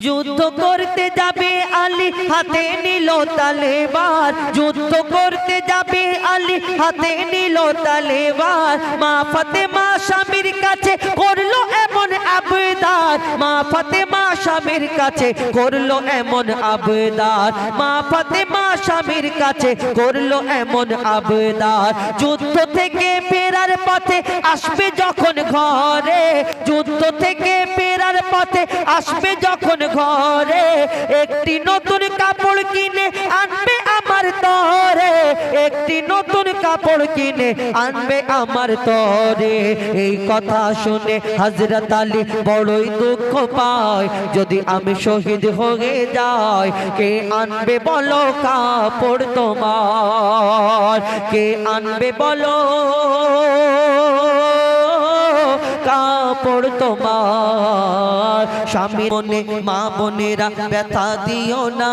যুদ্ধ করতে যাবে আলী, হাতে নিল তালেবার যুদ্ধ করতে যাবে আলী, হাতে নিল তালেবার মা ফাতেমা স্বামীর কাছে করল এমন আবেদার। মা ফাতেমা স্বামীর কাছে করল এমন আবেদার। মা ফাতেমা স্বামীর কাছে করল এমন আবেদার। যুদ্ধ থেকে ফেরার পথে আসবে যখন ঘরে। যুদ্ধ থেকে ফেরার পথে আসবে যখন ঘরে। একটি নতুন কাপড় কিনে আনবে আমার তরে, একটি নতুন কাপড় কিনে আনবে আমার তরে। এই কথা শুনে হজরত আলী বড়ই দুঃখ পায়, যদি আমি শহীদ হয়ে যাই, কে আনবে বলো কাপড় তোমার? কে আনবে বলো কাপড় তোমার? স্বামী মনে, মা বোনেরা ব্যথা দিও না।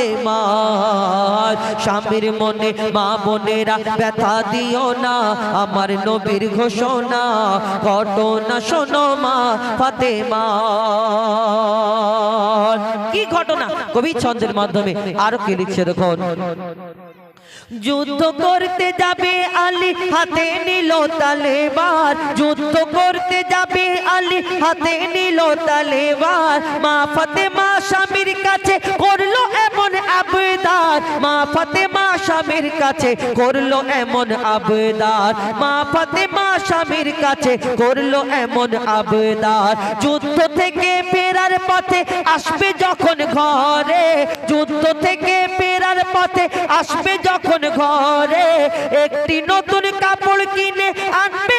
ফাতেমার স্বামীর মনে, মা বোনেরা ব্যথা দিও না। আমার নবীর ঘোষণা, ঘটনা শোনো মা ফাতেমার কি ঘটনা? কবি ছন্দের মাধ্যমে আরও কি লিখছে দেখুন। যুদ্ধ করতে যাবে আলী, হাতে নিল তালেবার। যুদ্ধ করতে যাবে আলী, হাতে নিল তালেবার। মা ফাতেমা স্বামীর কাছে করল আবেদার। মা ফাতেমা স্বামীর কাছে করল এমন আবেদার। মা ফাতেমা স্বামীর কাছে করল এমন আবেদার। যুদ্ধ থেকে ফেরার পথে আসবে যখন ঘরে। যুদ্ধ থেকে ফেরার পথে আসবে যখন ঘরে। একটি নতুন কাপড় কিনে আনবে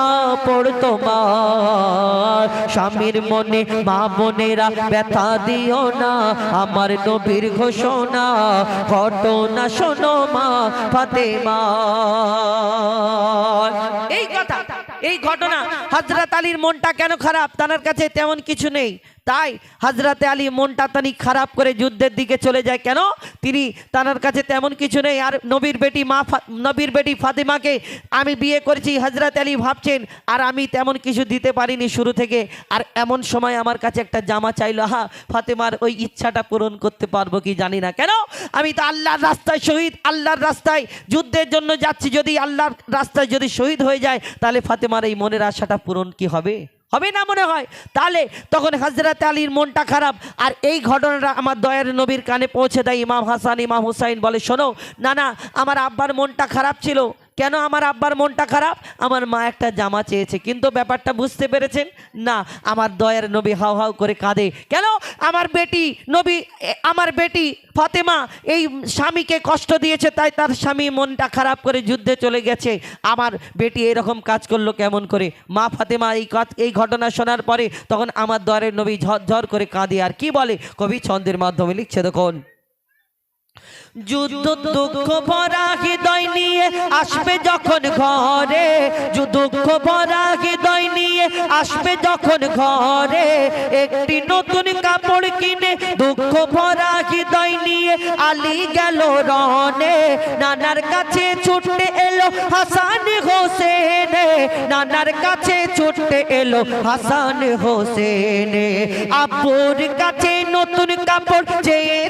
কাপড় তোমার। স্বামীর মনে, মা বোনেরা ব্যথা দিও না, আমার নবীর ঘোষণা। ঘটনা শোনো মা ফাতেমা। এই কথা, এই ঘটনা হজরত আলীর মনটা কেন খারাপ? তার কাছে তেমন কিছু নেই। তাই হজরতে আলী মনটা তানি খারাপ করে যুদ্ধের দিকে চলে যায়। কেন? তিনি তার কাছে তেমন কিছু নেই। আর নবীর বেটি মা নবীর বেটি ফাতেমাকে আমি বিয়ে করেছি হজরত আলী ভাবছেন, আর আমি তেমন কিছু দিতে পারিনি শুরু থেকে। আর এমন সময় আমার কাছে একটা জামা চাইলো হা ফাতেমার ওই ইচ্ছাটা পূরণ করতে পারব কি জানি না। কেন? আমি তো আল্লাহর রাস্তায় শহীদ, আল্লাহর রাস্তায় যুদ্ধের জন্য যাচ্ছি। যদি আল্লাহর রাস্তায় যদি শহীদ হয়ে যায়, তাহলে ফাতেমার এই মনের আশাটা পূরণ কি হবে? হবে না মনে হয়? তাহলে তখন হাজরাতে আলীর মনটা খারাপ। আর এই ঘটনাটা আমার দয়ার নবীর কানে পৌঁছে দেয় ইমাম হাসান, ইমাম হুসাইন বলে, শোনো, না না, আমার আব্বার মনটা খারাপ ছিল। কেন আমার আব্বার মনটা খারাপ? আমার মা একটা জামা চেয়েছে। কিন্তু ব্যাপারটা বুঝতে পেরেছেন? না, আমার দয়ার নবী হাও হাও করে কাঁদে। কেন? আমার বেটি নবী আমার বেটি ফাতেমা এই স্বামীকে কষ্ট দিয়েছে, তাই তার স্বামী মনটা খারাপ করে যুদ্ধে চলে গেছে। আমার বেটি এরকম কাজ করল কেমন করে? মা ফাতেমা এই এই ঘটনা শোনার পরে তখন আমার দয়ারের নবী ঝর ঝর করে কাঁদে। আর কি বলে? কবি ছন্দের মাধ্যমে লিখছে দেখুন। যুদ্ধ দুঃখ ভরা হৃদয় নিয়ে আসবে যখন ঘরে। দুঃখ ভরা হৃদয় নিয়ে আসবে যখন ঘরে। একটি নতুন কাপড় কিনে দুঃখ ভরা হৃদয় নিয়ে আলি গেল রনে নানার কাছে ছুটতে এলো হাসান হোসেন। নানার কাছে ছুটতে এলো হাসান হোসেন। আব্বুর কাছে নতুন কাপড় চেয়েছে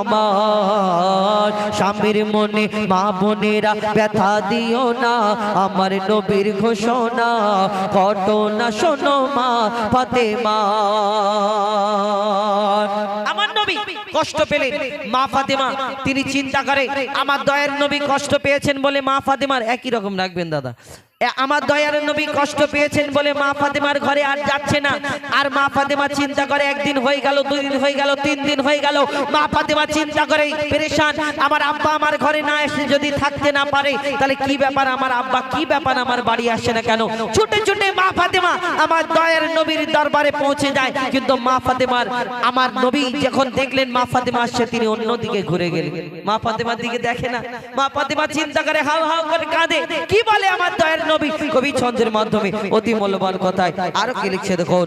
আমার স্বামীর মনে, মা বোনেরা ব্যথা দিও না। আমার নবীর ঘোষণা ঘটনা শোনো মা ফাতেমা। আমার নবী কষ্ট পেলেন, মা ফাতেমা। তিনি চিন্তা করে, আমার দয়ের নবী কষ্ট পেয়েছেন বলে মা ফাতেমার একই রকম রাখবেন দাদা। আমার দয়ার নবী কষ্ট পেয়েছেন বলে মা ফাতেমার ঘরে আর যাচ্ছে না। আর মা ফাতেমা চিন্তা করে একদিন হয়ে গেল দুই দিন হয়ে গেল, তিন দিন হয়ে গেল। মা ফাতেমা চিন্তা করে, পেরেশান, আমার আব্বা আমার ঘরে না এসে যদি থাকতে না পারে, তাহলে কি ব্যাপার আমার আব্বা, কি ব্যাপার আমার বাড়ি আসছে না কেন? ছুটে ছুটে মা ফাতেমা আমার দয়ার নবীর দরবারে পৌঁছে যায়। কিন্তু মা ফাতেমার, আমার নবী যখন দেখলেন মা ফাতেমা আসছে, তিনি অন্যদিকে ঘুরে গেলেন। মা ফাতেমার দিকে দেখে না। মা ফাতেমা চিন্তা করে হাউ হাউ করে কাঁদে। কি বলে আমার নবী কবি ছন্দের মাধ্যমে অতি মূল্যবান কথায় আরও কি লিখছে দেখুন।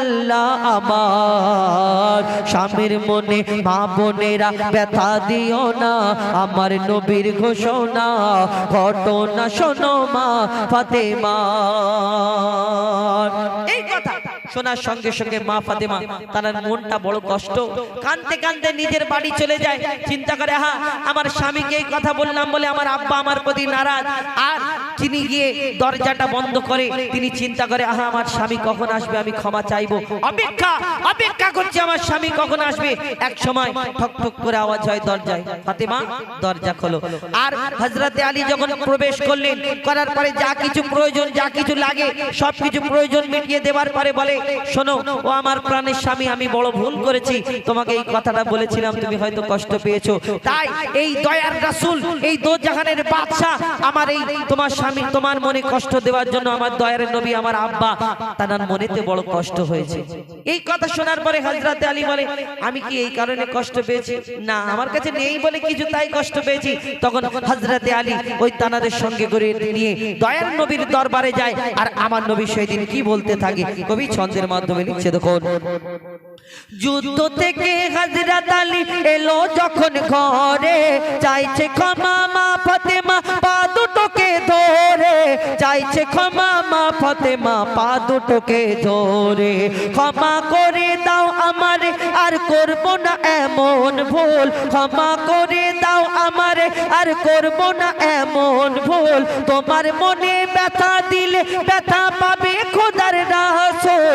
আল্লাহ আমার। স্বামীর মনে মা বোনেরা ব্যথা দিও না। আমার নবীর ঘোষণা, ঘটনা শোনো মা ফাতেমা। এই কথা শোনার সঙ্গে সঙ্গে মা ফাতেমা তার মনটা বড় কষ্ট। কানতে কানতে নিজের বাড়ি চলে যায়। চিন্তা করে হ্যাঁ আমার স্বামীকে এই কথা বললাম বলে আমার আব্বা আমার প্রতি নারাজ। আর তিনি গিয়ে দরজাটা বন্ধ করে, তিনি চিন্তা করে, আহা, আমার স্বামী কখন আসবে? আমি ক্ষমা চাইব। অপেক্ষা অপেক্ষা করছে, আমার স্বামী কখন আসবে? এক সময় ঠক ঠক করে আওয়াজ হয় দরজায়। ফাতেমা দরজা খোলো। আর হজরতে আলী যখন প্রবেশ করলেন, করার পরে যা কিছু প্রয়োজন, যা কিছু লাগে সব কিছু প্রয়োজন মিটিয়ে দেওয়ার পরে বলে শোনো, ও আমার প্রাণের স্বামী, আমি বড় ভুল করেছি। তোমাকে এই কথাটা বলেছিলাম, তুমি হয়তো কষ্ট পেয়েছ। তাই এই দয়ার রাসূল, এই দো জাহানের বাদশা আমার এই তোমার স্বামী, তোমার মনে কষ্ট দেওয়ার জন্য আমার দয়ার নবী, আমার আব্বা তার মনেতে বড় কষ্ট হয়েছে। এই কথা শোনার পরে হযরতে আলী বলে, আমি কি এই কারণে কষ্ট পেয়েছি? না, আমার কাছে নেই বলে কিছু, তাই কষ্ট পেয়েছি। তখন হযরতে আলী ওই তানাদের সঙ্গে করে নিয়ে দয়ার নবীর দরবারে যায়। আর আমার নবী সেদিন কি বলতে থাকে? কবি ছন্দের মাধ্যমে লিখছে দেখুন। যুদ্ধ থেকে হজরত আলী এলো যখন ঘরে, চাইছে ক্ষমা মা ফতেমা, পা দুটোকে ধরে। চাইছে ক্ষমা মা ফতেমা, পা দুটোকে ধরে। ক্ষমা করে দাও আমারে, আর করব না এমন ভুল। ক্ষমা করে দাও আমারে, আর করব না এমন ভুল। তোমার মনে ব্যথা দিলে ব্যথা পাবে খোদার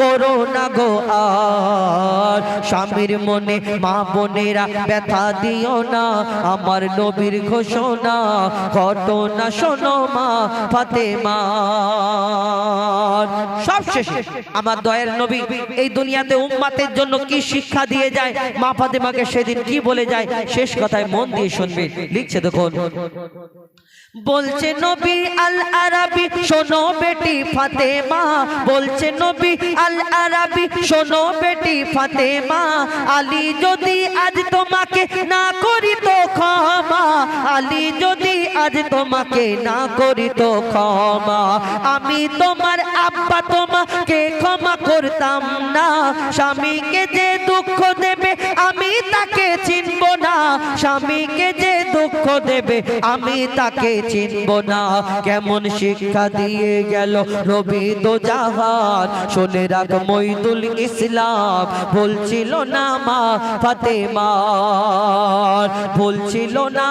করো না গো আর। স্বামীর মনে, মা বোনেরা ব্যথা দিও না। আমার নবীর ঘোষণা, ঘটনা শোনো মা ফাতেমা। সব শেষে আমার দয়ের নবী এই দুনিয়াতে উম্মাতের জন্য কি শিক্ষা দিয়ে যায়? মা ফাতেমাকে সেদিন কি বলে যায়? শেষ কথায় মন দিয়ে শুনবে। লিখছে দেখুন। বলছে নবী আল আরাবি শোনো বেটি ফাতেমা। বলছে নবী আল আরাবি শোনো বেটি ফাতেমা। আলী যদি আজ তোমাকে না করি তো ক্ষমা। আলী যদি আজ তোমাকে না করি তো ক্ষমা। আমি তোমার আব্বা, তোমাকে ক্ষমা করতাম না। স্বামীকে যে দুঃখ দেবে, আমি তাকে চিনব না। স্বামীকে যে দুঃখ দেবে, আমি তাকে চিনব না। কেমন শিক্ষা দিয়ে গেল রবি তো জাহান। শোনে রাখ মইদুল ইসলাম বলছিল না মা ফাতেমা বলছিল না